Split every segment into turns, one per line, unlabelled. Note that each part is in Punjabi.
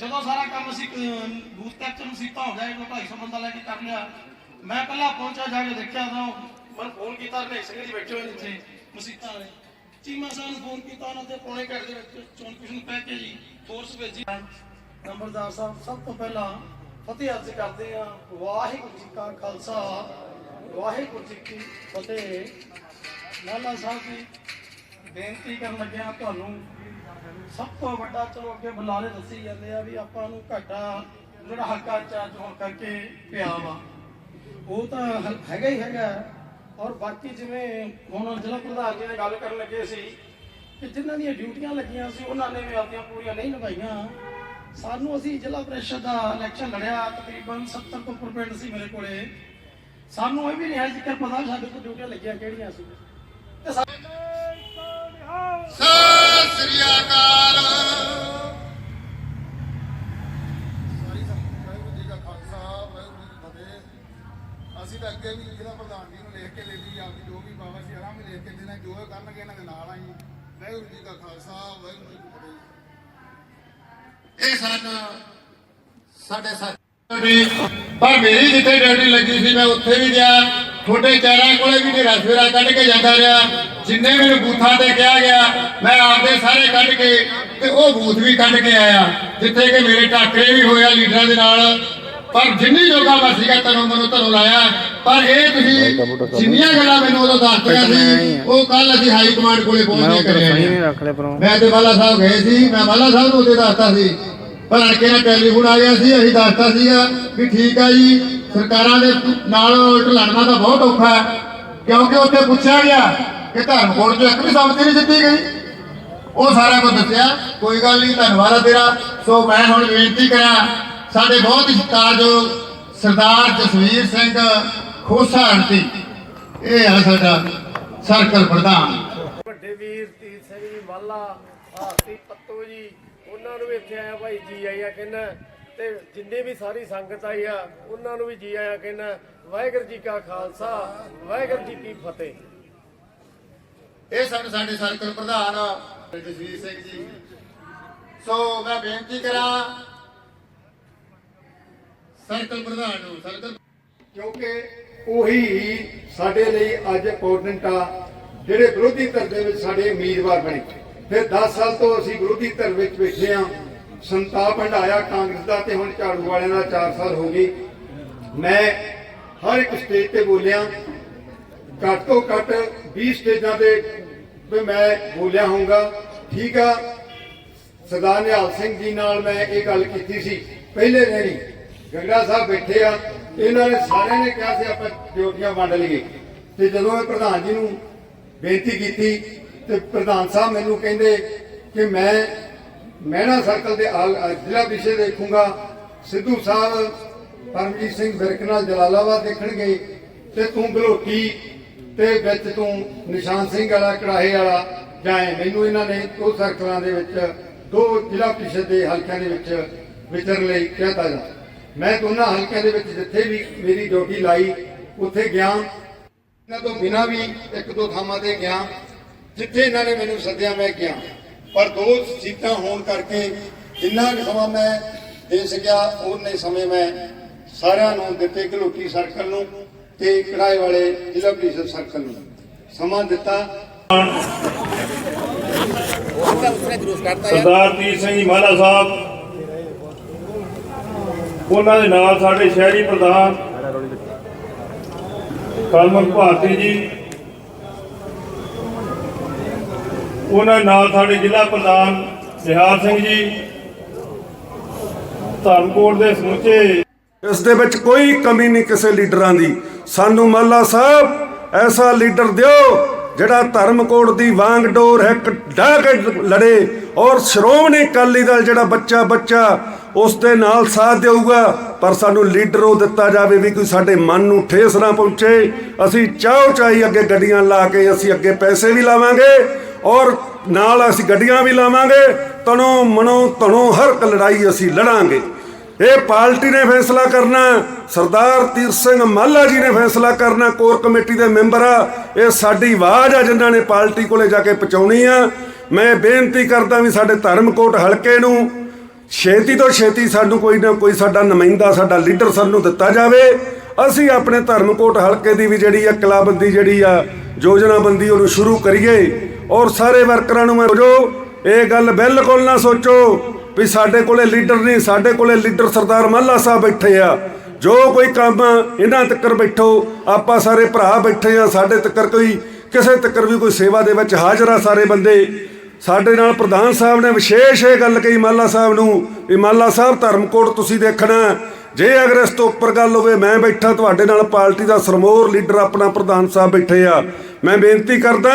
ਜਦੋਂ ਸਾਰਾ ਕੰਮ ਅਸੀਂ ਬੂਥ ਕੈਪਚਰ ਮਸੀਤਾਂ ਹੋ ਗਿਆ ਇਹ 250 ਬੰਦਾ ਲੈ ਕੇ ਕਰ ਲਿਆ। ਮੈਂ ਪਹਿਲਾਂ ਪਹੁੰਚਿਆ, ਜਾ ਕੇ ਦੇਖਿਆ ਤਾਂ ਮੈਂ ਫੋਨ ਕੀਤਾ ਰਨੇ ਸਿੰਘ ਜੀ ਬੈਠੇ ਹੋਏ ਇੱਥੇ, ਮਸੀਤਾਂ ਵਾਲੇ। ਚੀਮਾ ਸਾਹਿਬ ਨੂੰ ਫੋਨ ਕੀਤਾ, ਉਹਨਾਂ ਤੇ ਪੌਣੇ ਘੰਟੇ ਦੇ ਵਿੱਚ ਚੋਣ ਕਮਿਸ਼ਨ ਨੂੰ ਕਹਿ ਕੇ ਜੀ ਫੋਰਸ ਭੇਜੀ। ਨੰਬਰਦਾਰ ਸਾਹਿਬ, ਸਭ ਤੋਂ ਪਹਿਲਾਂ ਫਤਿਹ ਅਰਜ਼ ਕਰਦੇ ਆ ਵਾਹਿਗੁਰੂ ਜੀ ਕਾ ਖਾਲਸਾ, ਵਾਹਿਗੁਰੂ ਜੀ ਕੀ ਫਤਿਹ। ਲਾਲਾ ਸਾਹਿਬ ਜੀ, ਬੇਨਤੀ ਕਰਨ ਲੱਗਿਆ ਤੁਹਾਨੂੰ ਸਭ ਤੋਂ ਵੱਡਾ ਚਲੋ ਅੱਗੇ ਬੁਲਾਰੇ ਦੱਸੀ ਜਾਂਦੇ ਆ ਵੀ ਆਪਾਂ ਨੂੰ ਘਾਟਾ ਜਿਹੜਾ ਹੱਕਾ ਚਾਰਜ ਹੋਣ ਕਰਕੇ ਪਿਆ ਵਾ। ਉਹ ਤਾਂ ਹੈਗਾ ਹੀ ਹੈਗਾ। ਔਰ ਬਾਕੀ ਜਿਵੇਂ ਹੁਣ ਜ਼ਿਲ੍ਹਾ ਪ੍ਰਧਾਨ ਜੀ ਨੇ ਗੱਲ ਕਰਨ ਲੱਗੇ ਸੀ ਕਿ ਜਿਨ੍ਹਾਂ ਦੀਆਂ ਡਿਊਟੀਆਂ ਲੱਗੀਆਂ ਸੀ, ਉਹਨਾਂ ਨੇ ਵੀ ਆਪਣੀਆਂ ਪੂਰੀਆਂ ਨਹੀਂ ਨਿਭਾਈਆਂ। ਸਾਨੂੰ ਅਸੀਂ ਜ਼ਿਲ੍ਹਾ ਪ੍ਰੀਸ਼ਦ ਦਾ ਇਲੈਕਸ਼ਨ ਲੜਿਆ, ਤਕਰੀਬਨ 70 ਤੋਂ ਉੱਪਰ ਪਿੰਡ ਸੀ ਮੇਰੇ ਕੋਲੇ। ਸਾਨੂੰ ਇਹ ਵੀ ਨਹੀਂ ਹੈ ਜ਼ਿਕਰ ਪਤਾ ਵੀ ਸਾਡੇ ਕੋਲ ਡਿਊਟੀਆਂ ਲੱਗੀਆਂ ਕਿਹੜੀਆਂ ਸੀ। ਤੇ
ਸਤਿ ਸ੍ਰੀ ਅਕਾਲ ਸਾਰੀ ਸੰਗਤ ਵਾਹਿਗੁਰੂ ਜੀ ਕਾ ਖਾਲਸਾ ਵਾਹਿਗੁਰੂ ਜੀ ਕੀ ਫਤਿਹ ਅਸੀਂ ਤਾਂ ਅੱਗੇ ਵੀ ਜ਼ਿਲ੍ਹਾ ਪ੍ਰਧਾਨ ਜੀ ਨੂੰ ਲਿਖ ਕੇ ਦੇ ਦਿੱਤੀ ਆਪਦੀ ਜੋ ਵੀ ਬਾਬਾ ਜੀ ਆਰਾਮ ਵੀ ਲਿਖ ਕੇ ਦੇਣਾ ਜੋ ਇਹ ਕਰਨਗੇ ਇਹਨਾਂ ਦੇ ਨਾਲ ਆਈ ਵਾਹਿਗੁਰੂ ਜੀ ਕਾ ਖਾਲਸਾ ਵਾਹਿਗੁਰੂ ਜੀ ਕੀ ਫਤਿਹ ਇਹ ਸਾਡਾ, ਸਾਡੇ ਸਾਥੀ ਪਰ ਮੇਰੀ ਜਿੱਥੇ ਡਿਊਟੀ ਲੱਗੀ ਸੀ, ਮੈਂ ਉੱਥੇ ਵੀ ਗਿਆ। ਤੁਹਾਡੇ ਚਾਰਾਂ ਕੋਲੇ ਵੀ ਮੇਰਾ ਸਵੇਰਾ ਕੱਢ ਕੇ ਜਾਂਦਾ ਰਿਹਾ। ਜਿੰਨੇ ਮੈਨੂੰ ਬੂਥਾਂ ਤੇ ਕਿਹਾ ਗਿਆ, ਮੈਂ ਆਪਦੇ ਸਾਰੇ ਕੱਢ ਕੇ ਤੇ ਉਹ ਬੂਥ ਵੀ ਕੱਢ ਕੇ ਆਇਆ, ਜਿੱਥੇ ਕਿ ਮੇਰੇ ਟਾਕਰੇ ਵੀ ਹੋਇਆ ਲੀਡਰਾਂ ਦੇ ਨਾਲ। ਪਰ ਜਿੰਨੀ ਜੋਗਾ ਮੈਂ ਸੀਗਾ ਤਨੋਂ ਮਨੋਂ ਤੁਹਾਨੂੰ ਲਾਇਆ ਪਰ ਇਹ ਤੁਸੀਂ ਜਿੰਨੀਆਂ ਗੱਲਾਂ ਮੈਨੂੰ ਉਦੋਂ ਦੱਸਤੀਆਂ ਸੀ ਉਹ ਕੱਲ ਅਸੀਂ ਹਾਈ ਕਮਾਂਡ ਕੋਲੇ ਪਹੁੰਚ ਕੇ ਕਰਿਆ ਮੈਂ ਤੇ ਬਾਲਾ ਸਾਹਿਬ ਗਏ ਸੀ ਮੈਂ ਬਾਲਾ ਸਾਹਿਬ ਨੂੰ ਉਹਦੇ ਦੱਸਤਾ ਸੀ। ਪਰ ਅੜਕੇ ਨਾਲ ਟੈਲੀਫੋਨ ਆ ਗਿਆ ਸੀ ਅਸੀਂ ਦੱਸਤਾ ਸੀਗਾ ਵੀ ਠੀਕ ਆ ਜੀ ਸਰਕਾਰਾਂ ਦੇ ਨਾਲ ਢਲਾਣਾ ਤਾਂ ਬਹੁਤ ਔਖਾ ਹੈ। ਕਿਉਂਕਿ ਉੱਥੇ ਪੁੱਛਿਆ ਗਿਆ ਕਿ ਧਰਮਕੋਟ 'ਚ ਇੱਕ ਵੀ ਸੰਮਤੀ ਨਹੀਂ ਦਿੱਤੀ ਗਈ। ਉਹ ਸਾਰਾ ਕੁਝ ਦੱਸਿਆ ਕੋਈ ਗੱਲ ਨਹੀਂ ਧੰਨਵਾਦ ਆ ਤੇਰਾ। ਸੋ ਮੈਂ ਹੁਣ ਬੇਨਤੀ ਕਰਾਂ ਸਾਡੇ ਬਹੁਤ ਹੀ ਸਤਿਕਾਰਯੋਗ ਸਰਦਾਰ ਜਸਵੀਰ ਸਿੰਘ ਖੋਸਾ ਆਂਟੀ ਇਹ ਆ ਸਾਡਾ ਸਰਕਲ ਪ੍ਰਧਾਨ।
ਵੱਡੇ ਵੀਰ ਤੀਰ ਸਿੰਘ ਜੀ ਵਾਲਾ ਆਰਤੀ ਪੱਤੂ ਜੀ ਉਹਨਾਂ ਨੂੰ ਵੀ ਇੱਥੇ ਆਇਆ ਭਾਈ ਜੀ ਆਇਆ ਕਹਿੰਦਾ ਤੇ ਜਿੰਨੇ ਵੀ ਸਾਰੀ ਸੰਗਤ ਆਈ ਆ ਉਹਨਾਂ ਨੂੰ ਵੀ ਜੀ ਆਇਆ ਕਹਿੰਦਾ ਵਾਹਿਗੁਰੂ ਜੀ ਕਾ ਖਾਲਸਾ ਵਾਹਿਗੁਰੂ ਜੀ ਕੀ ਫਤਿਹ।
ਇਹ ਸਨ ਸਾਡੇ ਸਰਕਲ ਪ੍ਰਧਾਨ ਜਸਵੀਰ ਸਿੰਘ ਜੀ। ਸੋ ਮੈਂ ਬੇਨਤੀ ਕਰਾਂ ਸਰਕਲ ਪ੍ਰਧਾਨ ਨੂੰ, ਸਰਕਲ
ਕਿਉਂਕਿ ਉਹੀ ਹੀ ਸਾਡੇ ਲਈ ਅੱਜ ਇੰਪੋਰਟੈਂਟ ਆ, ਜਿਹੜੇ ਵਿਰੋਧੀ ਧਿਰ ਦੇ ਵਿੱਚ ਸਾਡੇ ਉਮੀਦਵਾਰ ਬਣੇ। ਫਿਰ 10 ਸਾਲ ਤੋਂ ਅਸੀਂ ਵਿਰੋਧੀ ਧਿਰ ਵਿੱਚ ਬੈਠੇ ਆ। ਸੰਤਾਪ ਹੰਡਾਇਆ ਕਾਂਗਰਸ ਦਾ ਤੇ ਹੁਣ ਝਾੜੂ ਵਾਲਿਆਂ ਦਾ 4 ਸਾਲ ਹੋ ਗਏ। ਮੈਂ ਹਰ ਇੱਕ ਸਟੇਜ ਤੇ ਬੋਲਿਆ, ਘੱਟ ਤੋਂ ਘੱਟ 20 ਸਟੇਜਾਂ ਤੇ ਵੀ ਮੈਂ ਬੋਲਿਆ ਹੋਊਗਾ। ਠੀਕ ਆ। ਸਰਦਾਰ ਨਿਹਾਲ ਸਿੰਘ ਜੀ ਨਾਲ ਮੈਂ ਇਹ ਗੱਲ ਕੀਤੀ ਸੀ। ਪਹਿਲੇ ਦਿਨ ਹੀ ਗੰਗਾ ਸਾਹਿਬ ਬੈਠੇ ਆ, ਇਹਨਾਂ ਨੇ ਸਾਰਿਆਂ ਨੇ ਕਿਹਾ ਸੀ ਆਪਾਂ ਡਿਊਟੀਆਂ ਵੰਡ ਲਈਏ। ਤੇ ਜਦੋਂ ਇਹ ਪ੍ਰਧਾਨ ਜੀ ਨੂੰ ਬੇਨਤੀ ਕੀਤੀ, ਤੇ ਪ੍ਰਧਾਨ ਸਾਹਿਬ ਮੈਨੂੰ ਕਹਿੰਦੇ ਕਿ ਮੈਂ ਮਹਿਣਾ ਸਰਕਲ ਦੇ ਜ਼ਿਲ੍ਹਾ ਵਿਸ਼ੇ ਦੇਖੂੰਗਾ। ਸਿੱਧੂ ਸਾਹਿਬ, ਪਰਮਜੀਤ ਸਿੰਘ ਵਿਰਕ ਨਾਲ ਜਲਾਲਾਬਾਦ ਦੇਖਣਗੇ। ਤੇ ਤੂੰ ਗਲੋਟੀ ਤੇ ਵਿੱਚ ਤੂੰ ਨਿਸ਼ਾਨ ਸਿੰਘ ਵਾਲਾ, ਕੜਾਹੇ ਵਾਲਾ ਜਾਏ ਮੈਨੂੰ ਇਹਨਾਂ ਨੇ ਦੋ ਸਰਕਲਾਂ ਦੇ ਵਿੱਚ, ਦੋ ਜ਼ਿਲ੍ਹਾ ਪ੍ਰੀਸ਼ਦ ਦੇ ਹਲਕਿਆਂ ਦੇ ਵਿੱਚ ਵਿਚਰਨ ਲਈ ਕਹਿਤਾ ਜਾ। ਮੈਂ ਦੋਨਾਂ ਹਲਕਿਆਂ ਦੇ ਵਿੱਚ ਜਿੱਥੇ ਵੀ ਮੇਰੀ ਡਿਊਟੀ ਲਾਈ ਉੱਥੇ ਗਿਆ। ਇਹਨਾਂ ਤੋਂ ਬਿਨਾਂ ਵੀ ਇੱਕ ਦੋ ਥਾਵਾਂ ਤੇ ਗਿਆ। ਜਿੱਥੇ ਇਹਨਾਂ ਨੇ ਮੈਨੂੰ ਸੱਦਿਆ ਮੈਂ ਗਿਆ। ਪਰ ਦੋ ਸੀਟਾਂ ਹੋਣ ਕਰਕੇ ਜਿੰਨਾ ਕੁ ਸਮਾਂ ਮੈਂ ਦੇ ਸਕਿਆ ਉਹਨੇ ਸਮੇਂ ਮੈਂ ਸਾਰਿਆਂ ਨੂੰ ਦਿੱਤੇ ਘਲੋਟੀ ਸਰਕਲ ਨੂੰ ਤੇ ਕੜਾਏ ਵਾਲੇ ਜ਼ਿਲ੍ਹਾ ਪ੍ਰੀਸ਼ਦ ਸਰਕਲ ਨੂੰ ਸਮਾਂ ਦਿੱਤਾ।
ਸਰਦਾਰ ਤੀਰ ਸਿੰਘ ਜੀ ਮਾਲਾ ਸਾਹਿਬ ਉਹਨਾਂ ਦੇ ਨਾਲ ਸਾਡੇ ਸ਼ਹਿਰੀ ਪ੍ਰਧਾਨ ਕਲਮਕ ਭਾਰਤੀ ਜੀ, ਉਹਨਾਂ ਨਾਲ ਸਾਡੇ ਜ਼ਿਲ੍ਹਾ ਪ੍ਰਧਾਨ ਨਿਹਾਲ ਸਿੰਘ ਜੀ, ਧਰਮਕੋਟ ਦੇ ਸਮੁੱਚੇ
ਇਸ ਦੇ ਵਿੱਚ ਕੋਈ ਕਮੀ ਨਹੀਂ ਕਿਸੇ ਲੀਡਰਾਂ ਦੀ। ਸਾਨੂੰ ਮੱਲਾ ਸਾਹਿਬ, ਐਸਾ ਲੀਡਰ ਦਿਓ ਜਿਹੜਾ ਧਰਮ ਕੋਡ ਦੀ ਵਾਂਗ ਡੋਰ ਹੈ ਡਾਹ ਕੇ ਲੜੇ ਔਰ ਸ਼੍ਰੋਮਣੀ ਅਕਾਲੀ ਦਲ ਜਿਹੜਾ ਬੱਚਾ ਬੱਚਾ ਉਸ ਦੇ ਨਾਲ ਸਾਥ ਦੇਊਗਾ, ਪਰ ਸਾਨੂੰ ਲੀਡਰ ਉਹ ਦਿੱਤਾ ਜਾਵੇ ਵੀ ਕੋਈ ਸਾਡੇ ਮਨ ਨੂੰ ਠੇਸ ਨਾ ਪਹੁੰਚੇ। ਅਸੀਂ ਚਾਹੋ ਚਾਹੀ ਅੱਗੇ ਗੱਡੀਆਂ ਲਾ ਕੇ ਅਸੀਂ ਅੱਗੇ ਪੈਸੇ ਵੀ ਲਾਵਾਂਗੇ ਔਰ ਨਾਲ ਅਸੀਂ ਗੱਡੀਆਂ ਵੀ ਲਾਵਾਂਗੇ। ਤਣੋ ਮਨੋ ਧਨੋ ਹਰ ਇੱਕ ਲੜਾਈ ਅਸੀਂ ਲੜਾਂਗੇ। ਇਹ ਪਾਰਟੀ ਨੇ ਫੈਸਲਾ ਕਰਨਾ, ਸਰਦਾਰ ਤੀਰ ਸਿੰਘ ਮਾਲਾ ਜੀ ਨੇ ਫੈਸਲਾ ਕਰਨਾ, ਕੋਰ ਕਮੇਟੀ ਦੇ ਮੈਂਬਰ ਆ। ਇਹ ਸਾਡੀ ਆਵਾਜ਼ ਆ ਜਿਨ੍ਹਾਂ ਨੇ ਪਾਰਟੀ ਕੋਲੇ ਜਾ ਕੇ ਪਹੁੰਚਾਉਣੀ ਆ। ਮੈਂ ਬੇਨਤੀ ਕਰਦਾ ਵੀ ਸਾਡੇ ਧਰਮਕੋਟ ਹਲਕੇ ਨੂੰ ਛੇਤੀ ਤੋਂ ਛੇਤੀ ਸਾਨੂੰ ਕੋਈ ਨਾ ਕੋਈ ਸਾਡਾ ਨੁਮਾਇੰਦਾ, ਸਾਡਾ ਲੀਡਰ ਸਾਨੂੰ ਦਿੱਤਾ ਜਾਵੇ। ਅਸੀਂ ਆਪਣੇ ਧਰਮਕੋਟ ਹਲਕੇ ਦੀ ਵੀ ਜਿਹੜੀ ਆ ਕਲਾਬੰਦੀ ਜਿਹੜੀ ਆ, ਯੋਜਨਾਬੰਦੀ ਉਹਨੂੰ ਸ਼ੁਰੂ ਕਰੀਏ। ਔਰ ਸਾਰੇ ਵਰਕਰਾਂ ਨੂੰ ਮੈਂ ਜੋ ਇਹ ਗੱਲ ਬਿਲਕੁਲ ਨਾ ਸੋਚੋ ਵੀ ਸਾਡੇ ਕੋਲੇ ਲੀਡਰ ਨਹੀਂ, ਸਾਡੇ ਕੋਲੇ ਲੀਡਰ ਸਰਦਾਰ ਮੱਲਾ ਸਾਹਿਬ ਬੈਠੇ ਆ। ਜੋ ਕੋਈ ਕੰਮ ਇਹਨਾਂ ਤੱਕਰ ਬੈਠੋ, ਆਪਾਂ ਸਾਰੇ ਭਰਾ ਬੈਠੇ ਆ, ਸਾਡੇ ਤੱਕਰ ਕੋਈ, ਕਿਸੇ ਤੱਕਰ ਵੀ ਕੋਈ ਸੇਵਾ ਦੇ ਵਿੱਚ ਹਾਜ਼ਰ ਆ ਸਾਰੇ ਬੰਦੇ। ਸਾਡੇ ਨਾਲ ਪ੍ਰਧਾਨ ਸਾਹਿਬ ਨੇ ਵਿਸ਼ੇਸ਼ ਇਹ ਗੱਲ ਕਹੀ ਮਾਲਾ ਸਾਹਿਬ ਨੂੰ ਵੀ ਮਾਲਾ ਸਾਹਿਬ ਧਰਮਕੋਟ ਤੁਸੀਂ ਦੇਖਣਾ ਜੇ ਅਗਰ ਇਸ ਤੋਂ ਉੱਪਰ ਗੱਲ ਹੋਵੇ, ਮੈਂ ਬੈਠਾ ਤੁਹਾਡੇ ਨਾਲ, ਪਾਰਟੀ ਦਾ ਸਰਮੋਰ ਲੀਡਰ ਆਪਣਾ ਪ੍ਰਧਾਨ ਸਾਹਿਬ ਬੈਠੇ ਆ। ਮੈਂ ਬੇਨਤੀ ਕਰਦਾ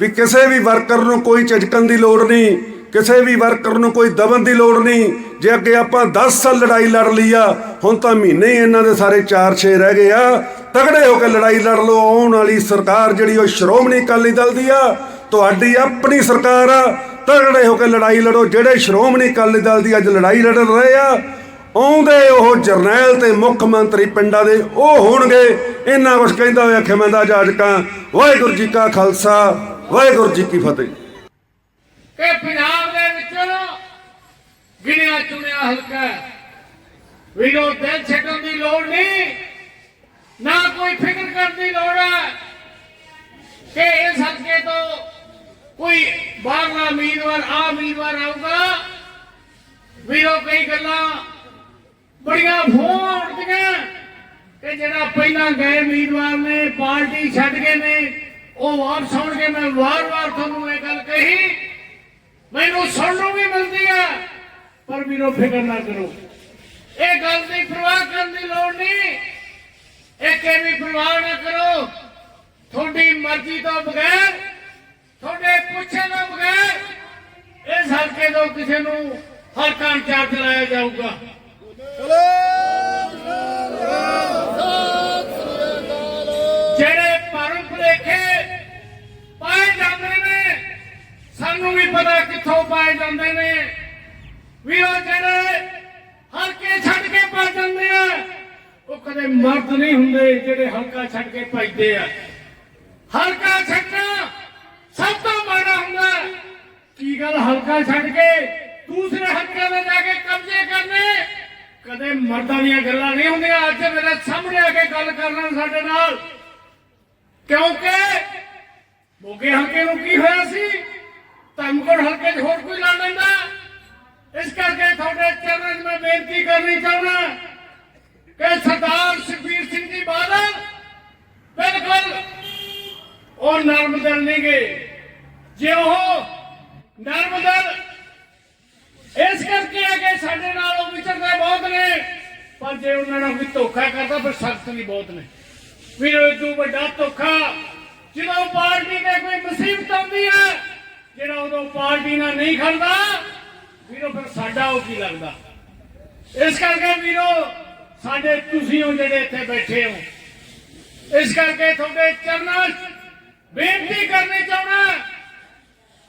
ਵੀ ਕਿਸੇ ਵੀ ਵਰਕਰ ਨੂੰ ਕੋਈ ਝਿਜਕਣ ਦੀ ਲੋੜ ਨਹੀਂ, ਕਿਸੇ ਵੀ ਵਰਕਰ ਨੂੰ ਕੋਈ ਦਬਨ ਦੀ ਲੋੜ ਨਹੀਂ। ਜੇ ਅੱਗੇ ਆਪਾਂ 10 ਸਾਲ ਲੜਾਈ ਲੜ ਲਈ ਆ, ਹੁਣ ਤਾਂ ਮਹੀਨੇ ਹੀ ਇਹਨਾਂ ਦੇ ਸਾਰੇ 4-6 ਰਹਿ ਗਏ ਆ। ਤਗੜੇ ਹੋ ਕੇ ਲੜਾਈ ਲੜ ਲਓ, ਆਉਣ ਵਾਲੀ ਸਰਕਾਰ ਜਿਹੜੀ ਉਹ ਸ਼੍ਰੋਮਣੀ ਅਕਾਲੀ ਦਲ ਦੀ ਆ ਤੁਹਾਡੀ ਆਪਣੀ ਸਰਕਾਰ ਆ। ਤਗੜੇ ਹੋ ਕੇ ਲੜਾਈ ਲੜੋ, ਜਿਹੜੇ ਸ਼੍ਰੋਮਣੀ ਅਕਾਲੀ ਦਲ ਦੀ ਅੱਜ ਲੜਾਈ ਲੜ ਰਹੇ ਆ, ਆਉਂਦੇ ਉਹ ਜਰਨੈਲ ਤੇ ਮੁੱਖ ਮੰਤਰੀ ਪਿੰਡਾਂ ਦੇ, ਉਹ ਹੋਣਗੇ। ਇਹਨਾਂ ਕੁਝ ਕਹਿੰਦਾ ਹੋਇਆ ਖਿਮੰਦਾ ਜਾਜਕਾਂ, ਵਾਹਿਗੁਰੂ ਜੀ ਕਾ ਖਾਲਸਾ, ਵਾਹਿਗੁਰੂ ਜੀ ਕੀ ਫਤਿਹ।
ਕਿ ਪੰਜਾਬ ਦੇ ਵਿੱਚੋਂ ਗਿਣਿਆ ਚੁਣਿਆ ਹਲਕਾ ਵੀਰੋ, ਦਿਲ ਛੱਡਣ ਦੀ ਲੋੜ ਨਹੀਂ, ਨਾ ਕੋਈ ਫਿਕਰ ਕਰਨ ਦੀ ਲੋੜ ਹੈ ਕਿ ਇਸ ਹਲਕੇ ਤੋਂ ਕੋਈ ਬਾਹਰਲਾ ਉਮੀਦਵਾਰ ਆ ਉਮੀਦਵਾਰ ਆਊਗਾ। ਵੀਰੋ, ਕਈ ਗੱਲਾਂ ਬੜੀਆਂ ਫੋਨ ਉੱਠਦੀਆਂ ਕਿ ਜਿਹੜਾ ਪਹਿਲਾਂ ਗਏ ਉਮੀਦਵਾਰ ਨੇ, ਪਾਰਟੀ ਛੱਡ ਗਏ ਨੇ, ਉਹ ਵਾਪਸ ਆਉਣਗੇ। ਮੈਂ ਵਾਰ-ਵਾਰ ਤੁਹਾਨੂੰ ਇਹ ਗੱਲ ਕਹੀ, ਮੈਨੂੰ ਸੁਣਨ ਨੂੰ ਵੀ ਮਿਲਦੀ ਹੈ ਪਰ ਵੀਰੋ, ਫਿਕਰ ਨਾ ਕਰੋ। ਇਹ ਗੱਲ ਦੀ ਪਰਵਾਹ ਕਰਨ ਦੀ ਲੋੜ ਨਹੀਂ। ਇਹ ਕਿ ਵੀ ਪਰਵਾਹ ਨਾ ਕਰੋ, ਤੁਹਾਡੀ ਮਰਜ਼ੀ ਤੋਂ ਬਗੈਰ ਤੁਹਾਡੇ ਪੁੱਛੇ ਤੋਂ ਬਗੈਰ ਇਸ ਹਲਕੇ ਤੋਂ ਕਿਸੇ ਨੂੰ ਹਲਕਾ ਚਾਰਜ ਲਾਇਆ ਜਾਊਗਾ। ਜਿਹੜੇ ਭਰਮ ਭੁਲੇਖੇ ਪਾਏ ਜਾਂਦੇ ਨੇ, ਸਾਨੂੰ ਵੀ ਪਤਾ ਕਿੱਥੋਂ ਪਾਏ ਜਾਂਦੇ ਨੇ। ਵੀ ਉਹ ਜਿਹੜੇ ਹਲਕੇ ਛੱਡ ਕੇ ਭੱਜ ਜਾਂਦੇ ਆ, ਉਹ ਕਦੇ ਮਰਦ ਨਹੀਂ ਹੁੰਦੇ ਜਿਹੜੇ ਹਲਕਾ ਛੱਡ ਕੇ ਭੱਜਦੇ ਆ। ਹਲਕਾ ਛੱਡਣਾ ਸਭ ਤੋਂ ਮਾੜਾ ਹੁੰਦਾ। ਕੀ ਗੱਲ ਹਲਕਾ ਛੱਡ ਕੇ ਦੂਸਰੇ ਹਲਕਿਆਂ ਦੇ ਜਾ ਕੇ ਕਬਜ਼ੇ ਕਰਨੇ? ਕਦੇ ਮਰਦਾਂ ਦੀਆਂ ਗੱਲਾਂ ਨਹੀਂ ਹੁੰਦੀਆਂ। ਅੱਜ ਮੇਰੇ ਸਾਹਮਣੇ ਆ ਕੇ ਗੱਲ ਕਰਨਾ ਸਾਡੇ ਨਾਲ। ਕਿਉਂਕਿ ਮੋਗੇ ਹਲਕੇ ਨੂੰ ਕੀ ਹੋਇਆ ਸੀ? ਧਰਮਕੋਟ ਹਲਕੇ 'ਚ ਹੋਰ ਕੋਈ ਲੜ ਲੈਂਦਾ? ਇਸ ਕਰਕੇ ਤੁਹਾਡੇ ਚਰਨਾਂ 'ਚ ਮੈਂ ਬੇਨਤੀ ਕਰਨੀ ਚਾਹੁੰਦਾ ਕਿ ਸਰਦਾਰ ਸੁਖਬੀਰ ਸਿੰਘ ਜੀ ਬਾਦਲ ਬਿਲਕੁਲ ਉਹ ਨਰਮਦਲ ਨਹੀਂ ਗਏ। ਜੇ ਉਹ ਨਰਮਦਲ ਇਸ ਕਰਕੇ ਆ ਕਿ ਸਾਡੇ ਨਾਲ ਉਹ ਵਿਚਰਦੇ ਬਹੁਤ ਨੇ, ਪਰ ਜੇ ਉਹਨਾਂ ਨਾਲ ਕੋਈ ਧੋਖਾ ਕਰਦਾ, ਫਿਰ ਸਖਤ ਵੀ ਬਹੁਤ ਨੇ। ਫਿਰ ਇਦੋਂ ਵੱਡਾ ਧੋਖਾ ਜਦੋਂ ਪਾਰਟੀ ਤੇ ਕੋਈ ਮੁਸੀਬਤ ਆਉਂਦੀ ਹੈ, ਜਿਹੜਾ ਉਦੋਂ ਪਾਰਟੀ ਨਾਲ ਨਹੀਂ ਖੜਦਾ, ਵੀਰੋ, ਫਿਰ ਸਾਡਾ ਉਹ ਕੀ ਲੱਗਦਾ? ਇਸ ਕਰਕੇ ਵੀਰੋ, ਸਾਡੇ ਤੁਸੀਂ ਹੋ ਜਿਹੜੇ ਇੱਥੇ ਬੈਠੇ ਹੋ। ਇਸ ਕਰਕੇ ਤੁਹਾਡੇ ਚਰਨਾਂ ਬੇਨਤੀ ਕਰਨੀ ਚਾਹੁੰਦਾ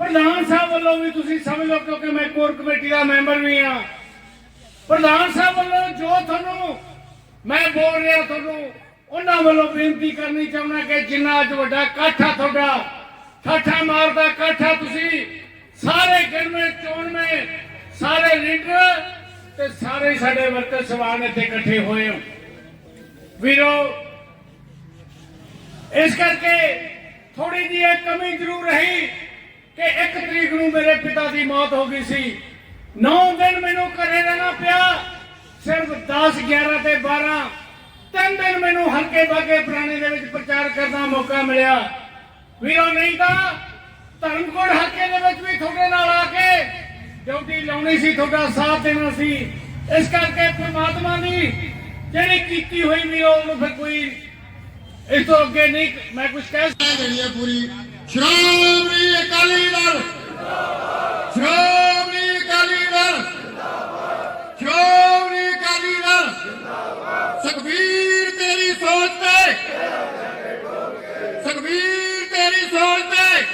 ਪ੍ਰਧਾਨ ਸਾਹਿਬ ਵੱਲੋਂ ਵੀ ਤੁਸੀਂ ਸਮਝ ਲਓ ਕਿਉਂਕਿ ਮੈਂ ਕੋਰ ਕਮੇਟੀ ਦਾ ਮੈਂਬਰ ਵੀ ਹਾਂ। ਪ੍ਰਧਾਨ ਸਾਹਿਬ ਵੱਲੋਂ ਜੋ ਤੁਹਾਨੂੰ ਮੈਂ ਬੋਲ ਰਿਹਾ ਤੁਹਾਨੂੰ, ਉਹਨਾਂ ਵੱਲੋਂ ਬੇਨਤੀ ਕਰਨੀ ਚਾਹੁੰਦਾ ਕਿ ਜਿੰਨਾ ਅੱਜ ਵੱਡਾ ਇਕੱਠਾ ਤੁਹਾਡਾ ਠਾਠਾ ਮਾਰਦਾ, ਇਕੱਠਾ ਤੁਸੀਂ ਸਾਰੇ ਗਿਰਮੇ ਚੋਣਵੇਂ, ਸਾਰੇ ਲੀਡਰ ਤੇ ਸਾਰੇ ਸਾਡੇ ਵਰਕਰ ਸਵਾਨ ਇੱਥੇ ਇਕੱਠੇ ਹੋਏ ਹੋ। ਵੀਰੋ, ਇਸ ਕਰਕੇ ਥੋੜੀ ਜਿਹੀ ਇਹ ਕਮੀ ਜ਼ਰੂਰ ਰਹੀ। ਕਿ ਇੱਕ ਤਰੀਕ ਨੂੰ ਮੇਰੇ ਪਿਤਾ ਦੀ ਮੌਤ ਹੋ ਗਈ ਸੀ। 9 ਦਿਨ ਮੈਨੂੰ ਘਰੇ ਰਹਿਣਾ ਪਿਆ। ਸਿਰਫ 10 11 ਤੇ 12 ਤਿੰਨ ਦਿਨ ਮੈਨੂੰ ਹਲਕੇ ਬਾਗੇ ਪੁਰਾਣੇ ਦੇ ਵਿੱਚ ਪ੍ਰਚਾਰ ਕਰਨ ਦਾ ਮੌਕਾ ਮਿਲਿਆ। ਵੀਰੋ, ਨਹੀਂ ਤਾਂ ਧਰਮਕੋਟ ਹਲਕੇ ਦੇ ਵਿੱਚ ਵੀ ਤੁਹਾਡੇ ਨਾਲ ਆ ਕੇ ਡਿਊਟੀ ਲਾਉਣੀ ਸੀ, ਤੁਹਾਡਾ ਸਾਥ ਦੇਣਾ ਸੀ। ਇਸ ਕਰਕੇ ਪ੍ਰਮਾਤਮਾ ਦੀ ਜਿਹੜੀ ਕੀਤੀ ਹੋਈ ਵੀ ਉਹਨੂੰ ਫਿਰ ਕੋਈ ਇਸ ਤੋਂ ਅੱਗੇ ਨਹੀਂ, ਮੈਂ ਕੁਝ ਕਹਿ ਸਕਦਾ।
ਦੇਣੀ ਪੂਰੀ ਸ਼੍ਰੋਮਣੀ ਅਕਾਲੀ ਦਲ ਸ਼੍ਰੋਮਣੀ ਅਕਾਲੀ ਦਲ ਸ਼੍ਰੋਮਣੀ ਅਕਾਲੀ ਦਲ ਸੁਖਬੀਰ ਤੇਰੀ ਸੋਚ ਤੇ ਸੁਖਬੀਰ ਤੇਰੀ ਸੋਚ ਤੇ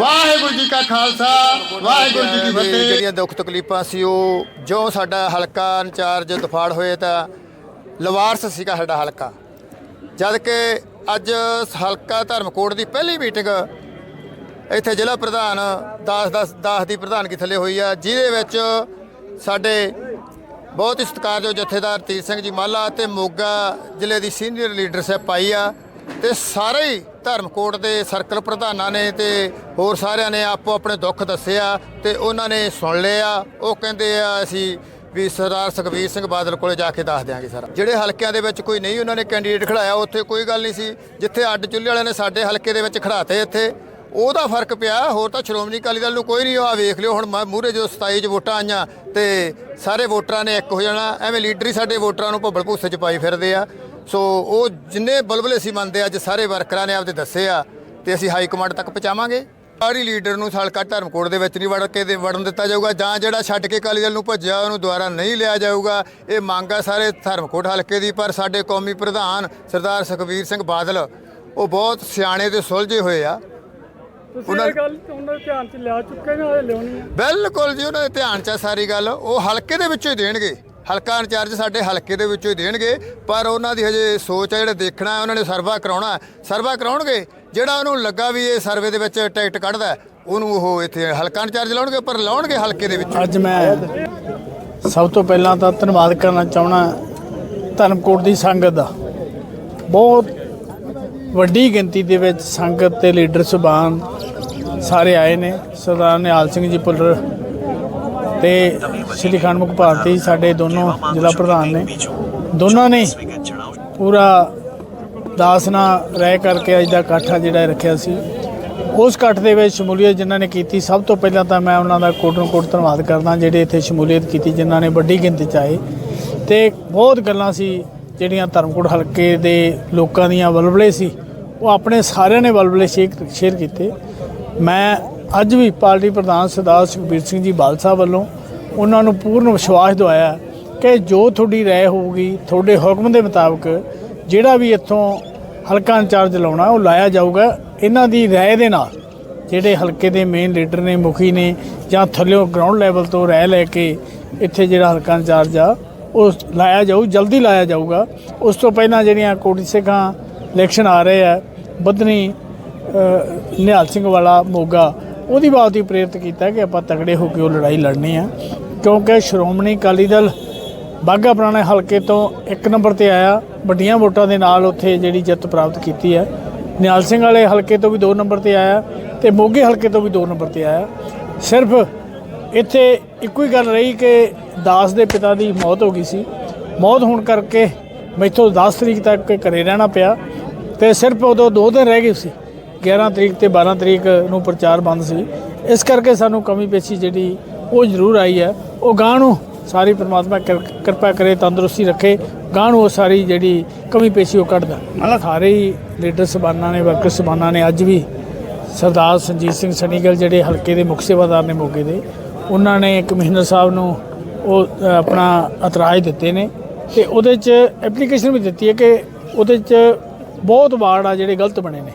ਵਾਹਿਗੁਰੂ ਜੀ ਕਾ ਖਾਲਸਾ ਵਾਹਿਗੁਰੂ ਜੀ ਕੀ ਫਤਿਹ। ਜਿਹੜੀਆਂ ਦੁੱਖ ਤਕਲੀਫਾਂ ਸੀ ਉਹ ਜੋ ਸਾਡਾ ਹਲਕਾ ਇੰਚਾਰਜ ਦਫਾੜ ਹੋਏ ਤਾਂ ਲਵਾਰਸ ਸੀਗਾ ਸਾਡਾ ਹਲਕਾ। ਜਦ ਕਿ ਅੱਜ ਹਲਕਾ ਧਰਮਕੋਟ ਦੀ ਪਹਿਲੀ ਮੀਟਿੰਗ ਇੱਥੇ ਜ਼ਿਲ੍ਹਾ ਪ੍ਰਧਾਨ 10 10 10 ਦੀ ਪ੍ਰਧਾਨਗੀ ਥੱਲੇ ਹੋਈ ਆ ਜਿਹਦੇ ਵਿੱਚ ਸਾਡੇ ਬਹੁਤ ਹੀ ਸਤਿਕਾਰਯੋਗ ਜਥੇਦਾਰ ਤੀਰ ਸਿੰਘ ਜੀ ਮਾਲਾ ਤੇ ਮੋਗਾ ਜ਼ਿਲ੍ਹੇ ਦੀ ਸੀਨੀਅਰ ਲੀਡਰਸ਼ਿਪ ਆਈ ਆ। ਤੇ ਸਾਰੇ ਹੀ ਧਰਮਕੋਟ ਦੇ ਸਰਕਲ ਪ੍ਰਧਾਨਾਂ ਨੇ ਤੇ ਹੋਰ ਸਾਰਿਆਂ ਨੇ ਆਪੋ ਆਪਣੇ ਦੁੱਖ ਦੱਸਿਆ ਤੇ ਉਹਨਾਂ ਨੇ ਸੁਣ ਲਿਆ। ਉਹ ਕਹਿੰਦੇ ਆ, ਅਸੀਂ ਵੀ ਸਰਦਾਰ ਸੁਖਬੀਰ ਸਿੰਘ ਬਾਦਲ ਕੋਲੇ ਜਾ ਕੇ ਦੱਸ ਦਿਆਂਗੇ ਸਰ। ਜਿਹੜੇ ਹਲਕਿਆਂ ਦੇ ਵਿੱਚ ਕੋਈ ਨਹੀਂ ਉਹਨਾਂ ਨੇ ਕੈਂਡੀਡੇਟ ਖੜਾਇਆ, ਉੱਥੇ ਕੋਈ ਗੱਲ ਨਹੀਂ ਸੀ। ਜਿੱਥੇ ਅੱਡ ਚੁੱਲ੍ਹੇ ਵਾਲਿਆਂ ਨੇ ਸਾਡੇ ਹਲਕੇ ਦੇ ਵਿੱਚ ਖੜਾਤੇ ਇੱਥੇ, ਉਹਦਾ ਫ਼ਰਕ ਪਿਆ। ਹੋਰ ਤਾਂ ਸ਼੍ਰੋਮਣੀ ਅਕਾਲੀ ਦਲ ਨੂੰ ਕੋਈ ਨਹੀਂ ਆ ਵੇਖ ਲਿਓ, ਹੁਣ ਮੂਰੇ ਜੋ 27 ਚ ਵੋਟਾਂ ਆਈਆਂ ਤੇ ਸਾਰੇ ਵੋਟਰਾਂ ਨੇ ਇੱਕ ਹੋ ਜਾਣਾ। ਐਵੇਂ ਲੀਡਰ ਹੀ ਸਾਡੇ ਵੋਟਰਾਂ ਨੂੰ ਭੱਬਲ ਭੂਸੇ ਚ ਪਾਈ ਫਿਰਦੇ ਆ। ਸੋ ਉਹ ਜਿੰਨੇ ਬਲਬਲੇ ਸੀ ਮੰਨਦੇ ਅੱਜ ਸਾਰੇ ਵਰਕਰਾਂ ਨੇ ਆਪਦੇ ਦੱਸੇ ਆ ਤੇ ਅਸੀਂ ਹਾਈ ਕਮਾਂਡ ਤੱਕ ਪਹੁੰਚਾਵਾਂਗੇ। ਸਾਰੀ ਲੀਡਰ ਨੂੰ ਹਲਕਾ ਧਰਮਕੋਟ ਦੇ ਵਿੱਚ ਨਹੀਂ ਵੜ ਕੇ ਦੇ ਵੜਨ ਦਿੱਤਾ ਜਾਊਗਾ ਜਾਂ ਜਿਹੜਾ ਛੱਡ ਕੇ ਅਕਾਲੀ ਦਲ ਨੂੰ ਭੱਜਿਆ ਉਹਨੂੰ ਦੁਬਾਰਾ ਨਹੀਂ ਲਿਆ ਜਾਊਗਾ। ਇਹ ਮੰਗ ਆ ਸਾਰੇ ਧਰਮਕੋਟ ਹਲਕੇ ਦੀ ਪਰ ਸਾਡੇ ਕੌਮੀ ਪ੍ਰਧਾਨ ਸਰਦਾਰ ਸੁਖਬੀਰ ਸਿੰਘ ਬਾਦਲ ਉਹ ਬਹੁਤ ਸਿਆਣੇ ਤੇ ਸੁਲਝੇ ਹੋਏ ਆ।
ਤੁਸੀਂ ਇਹ ਗੱਲ ਉਹਨਾਂ ਦੇ ਧਿਆਨ ਚ ਲਿਆ ਚੁੱਕੇ ਨੇ ਹਲੇ ਲਿਆਉਣੀ
ਬਿਲਕੁਲ ਜੀ ਉਹਨਾਂ ਦੇ ਧਿਆਨ 'ਚ ਆ ਸਾਰੀ ਗੱਲ। ਉਹ ਹਲਕੇ ਦੇ ਵਿੱਚੋਂ ਹੀ ਦੇਣਗੇ। ਹਲਕਾ ਇੰਚਾਰਜ ਸਾਡੇ ਹਲਕੇ ਦੇ ਵਿੱਚੋਂ ਹੀ ਦੇਣਗੇ, ਪਰ ਉਹਨਾਂ ਦੀ ਹਜੇ ਸੋਚ ਹੈ ਜਿਹੜਾ ਦੇਖਣਾ ਉਹਨਾਂ ਨੇ ਸਰਵਾ ਕਰਾਉਣਾ ਸਰਵਾ ਕਰਾਉਣਗੇ? ਜਿਹੜਾ ਉਹਨੂੰ ਲੱਗਾ ਵੀ ਇਹ ਸਰਵੇ ਦੇ ਵਿੱਚ ਟਿਕਟ ਕੱਢਦਾ ਉਹਨੂੰ ਉਹ ਇੱਥੇ ਹਲਕਾ ਇੰਚਾਰਜ ਲਾਉਣਗੇ, ਪਰ ਲਾਉਣਗੇ ਹਲਕੇ ਦੇ ਵਿੱਚ?
ਅੱਜ ਮੈਂ ਸਭ ਤੋਂ ਪਹਿਲਾਂ ਤਾਂ ਧੰਨਵਾਦ ਕਰਨਾ ਚਾਹਣਾ ਧਰਮਕੋਟ ਦੀ ਸੰਗਤ ਦਾ। ਬਹੁਤ ਵੱਡੀ ਗਿਣਤੀ ਦੇ ਵਿੱਚ ਸੰਗਤ ਤੇ ਲੀਡਰ ਸੁਬਾਨ ਸਾਰੇ ਆਏ ਨੇ। ਸਰਦਾਰ ਨਿਹਾਲ ਸਿੰਘ ਜੀ ਪੁੱਲਰ ਤੇ ਸ਼੍ਰੀ ਖੰਡਮੁਖ ਭਾਰਤੀ ਸਾਡੇ ਦੋਨੋਂ ਜ਼ਿਲ੍ਹਾ ਪ੍ਰਧਾਨ ਨੇ। ਦੋਨਾਂ ਨੇ ਪੂਰਾ ਦਾਸ ਨਾਲ ਰਹਿ ਕਰਕੇ ਅੱਜ ਦਾ ਇਕੱਠ ਜਿਹੜਾ ਰੱਖਿਆ ਸੀ। ਉਸ ਇਕੱਠ ਦੇ ਵਿੱਚ ਸ਼ਮੂਲੀਅਤ ਜਿਨ੍ਹਾਂ ਨੇ ਕੀਤੀ, ਸਭ ਤੋਂ ਪਹਿਲਾਂ ਤਾਂ ਮੈਂ ਉਹਨਾਂ ਦਾ ਕੋਟਨ ਕੋਟ ਧੰਨਵਾਦ ਕਰਦਾ, ਜਿਹੜੇ ਇੱਥੇ ਸ਼ਮੂਲੀਅਤ ਕੀਤੀ, ਜਿਨ੍ਹਾਂ ਨੇ ਵੱਡੀ ਗਿਣਤੀ ਚ ਆਏ। ਤੇ ਬਹੁਤ ਗੱਲਾਂ ਸੀ, ਜਿਹੜੀਆਂ ਧਰਮਕੋਟ ਹਲਕੇ ਦੇ ਲੋਕਾਂ ਦੀਆਂ ਵਲਵਲੇ ਸੀ, ਉਹ ਆਪਣੇ ਸਾਰਿਆਂ ਨੇ ਵਲਵਲੇ ਸ਼ੇਅਰ ਕੀਤੇ। ਮੈਂ ਅੱਜ ਵੀ ਪਾਰਟੀ ਪ੍ਰਧਾਨ ਸਰਦਾਰ ਸੁਖਬੀਰ ਸਿੰਘ ਜੀ ਬਾਲ ਵੱਲੋਂ ਉਹਨਾਂ ਨੂੰ ਪੂਰਨ ਵਿਸ਼ਵਾਸ ਦਵਾਇਆ ਕਿ ਜੋ ਤੁਹਾਡੀ ਰਾਏ ਹੋਊਗੀ, ਤੁਹਾਡੇ ਹੁਕਮ ਦੇ ਮੁਤਾਬਕ ਜਿਹੜਾ ਵੀ ਇੱਥੋਂ ਹਲਕਾ ਇੰਚਾਰਜ ਲਾਉਣਾ, ਉਹ ਲਾਇਆ ਜਾਊਗਾ। ਇਹਨਾਂ ਦੀ ਰਾਏ ਦੇ ਨਾਲ ਜਿਹੜੇ ਹਲਕੇ ਦੇ ਮੇਨ ਲੀਡਰ ਨੇ, ਮੁਖੀ ਨੇ ਜਾਂ ਥੱਲਿਓਂ ਗਰਾਊਂਡ ਲੈਵਲ ਤੋਂ ਰਾਏ ਲੈ ਕੇ ਇੱਥੇ ਜਿਹੜਾ ਹਲਕਾ ਇੰਚਾਰਜ ਆ, ਉਹ ਲਾਇਆ ਜਾਊ, ਜਲਦੀ ਲਾਇਆ ਜਾਊਗਾ। ਉਸ ਤੋਂ ਪਹਿਲਾਂ ਜਿਹੜੀਆਂ ਕੋਟੀ ਸਿੱਖਾਂ ਇਲੈਕਸ਼ਨ ਆ ਰਹੇ ਆ ਬਦਨੀ ਨਿਹਾਲ ਸਿੰਘ ਵਾਲਾ ਮੋਗਾ ਉਹਦੀ ਬਾਤ ਹੀ ਪ੍ਰੇਰਿਤ ਕੀਤਾ ਕਿ ਆਪਾਂ ਤਗੜੇ ਹੋ ਕੇ ਉਹ ਲੜਾਈ ਲੜਨੀ ਆ। ਕਿਉਂਕਿ ਸ਼੍ਰੋਮਣੀ ਅਕਾਲੀ ਦਲ ਬਾਗਾ ਪੁਰਾਣੇ ਹਲਕੇ ਤੋਂ ਇੱਕ ਨੰਬਰ ਤੇ ਆਇਆ, ਵੱਡੀਆਂ ਵੋਟਾਂ ਦੇ ਨਾਲ ਉੱਥੇ ਜਿਹੜੀ ਜਿੱਤ ਪ੍ਰਾਪਤ ਕੀਤੀ ਹੈ। ਨਿਹਾਲ ਸਿੰਘ ਵਾਲੇ ਹਲਕੇ ਤੋਂ ਵੀ 2 ਨੰਬਰ ਤੇ ਆਇਆ ਤੇ ਮੋਗੇ ਹਲਕੇ ਤੋਂ ਵੀ 2 ਨੰਬਰ ਤੇ ਆਇਆ। ਸਿਰਫ ਇੱਥੇ ਇੱਕੋ ਹੀ ਗੱਲ ਰਹੀ ਕਿ ਦਾਸ ਦੇ ਪਿਤਾ ਦੀ ਮੌਤ ਹੋ ਗਈ ਸੀ। ਮੌਤ ਹੋਣ ਕਰਕੇ ਮੈਥੋਂ 10 ਤਰੀਕ ਤੱਕ ਘਰੇ ਰਹਿਣਾ ਪਿਆ ਤੇ ਸਿਰਫ ਉਦੋਂ 2 ਦਿਨ ਰਹਿ ਗਏ ਸੀ। 11 ਤਰੀਕ ਤੇ 12 ਤਰੀਕ ਨੂੰ ਪ੍ਰਚਾਰ ਬੰਦ ਸੀ। ਇਸ ਕਰਕੇ ਸਾਨੂੰ ਕਮੀ ਪੇਸ਼ੀ ਜਿਹੜੀ, ਉਹ ਜ਼ਰੂਰ ਆਈ ਹੈ। ਉਹ ਗਾਂ ਨੂੰ ਸਾਰੀ ਪ੍ਰਮਾਤਮਾ ਕਿਰ- ਕਿਰਪਾ ਕਰੇ, ਤੰਦਰੁਸਤੀ ਰੱਖੇ। ਗਾਂ ਨੂੰ ਉਹ ਸਾਰੀ ਜਿਹੜੀ ਕਮੀ ਪੇਸ਼ੀ ਉਹ ਕੱਢਦਾ ਮਤਲਬ ਸਾਰੇ ਹੀ ਲੀਡਰ ਸਬਾਨਾਂ ਨੇ ਵਰਕਰ ਸਬਾਨਾਂ ਨੇ, ਅੱਜ ਵੀ ਸਰਦਾਰ ਸੰਜੀਤ ਸਿੰਘ ਸਨੀਗਲ ਜਿਹੜੇ ਹਲਕੇ ਦੇ ਮੁੱਖ ਸੇਵਾਦਾਰ ਨੇ ਮੋਗੇ ਦੇ, ਉਹਨਾਂ ਨੇ ਕਮਿਸ਼ਨਰ ਸਾਹਿਬ ਨੂੰ ਉਹ ਆਪਣਾ ਇਤਰਾਜ਼ ਦਿੱਤੇ ਨੇ। ਤੇ ਉਹਦੇ 'ਚ ਐਪਲੀਕੇਸ਼ਨ ਵੀ ਦਿੱਤੀ ਹੈ ਕਿ ਉਹਦੇ 'ਚ ਬਹੁਤ ਵਾਰਡ ਆ ਜਿਹੜੇ ਗਲਤ ਬਣੇ ਨੇ।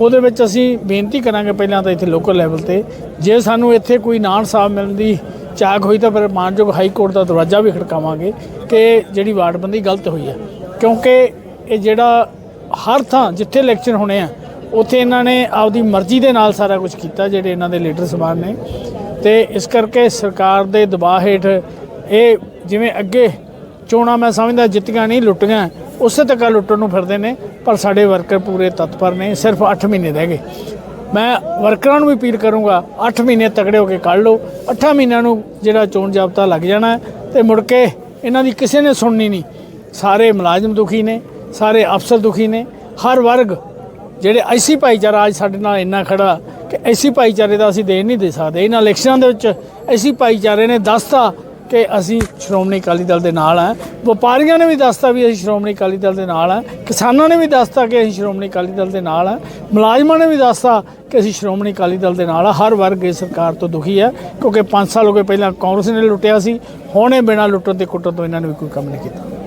ਉਹਦੇ ਵਿੱਚ ਅਸੀਂ ਬੇਨਤੀ ਕਰਾਂਗੇ ਪਹਿਲਾਂ ਤਾਂ ਇੱਥੇ ਲੋਕਲ ਲੈਵਲ ਤੇ। ਜੇ ਸਾਨੂੰ ਇੱਥੇ ਕੋਈ ਨਾਨ ਸਾਹਿਬ ਮਿਲਣ ਦੀ ਚਾਕ ਹੋਈ ਤਾਂ ਫਿਰ ਮਾਨਯੋਗ ਹਾਈ ਕੋਰਟ ਦਾ ਦਰਵਾਜ਼ਾ ਵੀ ਖੜਕਾਵਾਂਗੇ ਕਿ ਜਿਹੜੀ ਵਾਰਡਬੰਦੀ ਗਲਤ ਹੋਈ ਹੈ। ਕਿਉਂਕਿ ਇਹ ਜਿਹੜਾ ਹਰ ਥਾਂ ਜਿੱਥੇ ਇਲੈਕਸ਼ਨ ਹੋਣੇ ਆ, ਉੱਥੇ ਇਹਨਾਂ ਨੇ ਆਪਦੀ ਮਰਜ਼ੀ ਦੇ ਨਾਲ ਸਾਰਾ ਕੁਝ ਕੀਤਾ, ਜਿਹੜੇ ਇਹਨਾਂ ਦੇ ਲੀਡਰ ਸਮਾਨ ਨੇ। ਤੇ ਇਸ ਕਰਕੇ ਸਰਕਾਰ ਦੇ ਦਬਾਅ ਹੇਠ ਇਹ ਜਿਵੇਂ ਅੱਗੇ ਚੋਣਾਂ ਮੈਂ ਸਮਝਦਾ ਜਿੱਤੀਆਂ ਨਹੀਂ, ਲੁੱਟੀਆਂ। ਉਸੇ ਤੱਕ ਲੁੱਟਣ ਨੂੰ ਫਿਰਦੇ ਨੇ, ਪਰ ਸਾਡੇ ਵਰਕਰ ਪੂਰੇ ਤਤਪਰ ਨੇ, ਸਿਰਫ 8 ਮਹੀਨੇ ਰਹਿ ਗਏ। ਮੈਂ ਵਰਕਰਾਂ ਨੂੰ ਵੀ ਅਪੀਲ ਕਰੂੰਗਾ 8 ਮਹੀਨੇ ਤਕੜੇ ਹੋ ਕੇ ਕੱਢ ਲਓ। 8 ਮਹੀਨਿਆਂ ਨੂੰ ਜਿਹੜਾ ਚੋਣ ਜਾਬਤਾ ਲੱਗ ਜਾਣਾ ਹੈ ਤੇ ਮੁੜ ਕੇ ਇਹਨਾਂ ਦੀ ਕਿਸੇ ਨੇ ਸੁਣਨੀ ਨਹੀਂ। ਸਾਰੇ ਮੁਲਾਜ਼ਮ ਦੁਖੀ ਨੇ, ਸਾਰੇ ਅਫਸਰ ਦੁਖੀ ਨੇ। ਹਰ ਵਰਗ, ਜਿਹੜੇ ਐਸੀ ਭਾਈਚਾਰਾ ਅੱਜ ਸਾਡੇ ਨਾਲ ਇੰਨਾ ਖੜਾ ਕਿ ਐਸੀ ਭਾਈਚਾਰੇ ਦਾ ਅਸੀਂ ਦੇਣ ਨਹੀਂ ਦੇ ਸਕਦੇ। ਇਹਨਾਂ ਇਲੈਕਸ਼ਨਾਂ ਦੇ ਵਿੱਚ ਐਸੀ ਭਾਈਚਾਰੇ ਨੇ, ਦੱਸਤਾ ਕਿ ਅਸੀਂ ਸ਼੍ਰੋਮਣੀ ਅਕਾਲੀ ਦਲ ਦੇ ਨਾਲ ਆ ਵਪਾਰੀਆਂ ਨੇ ਵੀ ਦੱਸਤਾ ਵੀ ਅਸੀਂ ਸ਼੍ਰੋਮਣੀ ਅਕਾਲੀ ਦਲ ਦੇ ਨਾਲ ਆ ਕਿਸਾਨਾਂ ਨੇ ਵੀ ਦੱਸਤਾ ਕਿ ਅਸੀਂ ਸ਼੍ਰੋਮਣੀ ਅਕਾਲੀ ਦਲ ਦੇ ਨਾਲ ਆ ਮੁਲਾਜ਼ਮਾਂ ਨੇ ਵੀ ਦੱਸਤਾ ਕਿ ਅਸੀਂ ਸ਼੍ਰੋਮਣੀ ਅਕਾਲੀ ਦਲ ਦੇ ਨਾਲ ਆ ਹਰ ਵਰਗ ਇਸ ਸਰਕਾਰ ਤੋਂ ਦੁਖੀ ਹੈ, ਕਿਉਂਕਿ 5 ਸਾਲ ਹੋ ਗਏ ਪਹਿਲਾਂ ਕਾਂਗਰਸ ਨੇ ਲੁੱਟਿਆ ਸੀ। ਹੁਣ ਇਹ ਬਿਨਾਂ ਲੁੱਟਣ ਤੇ ਕੁੱਟਣ ਤੋਂ ਇਹਨਾਂ ਨੇ ਵੀ ਕੋਈ ਕੰਮ ਨਹੀਂ ਕੀਤਾ।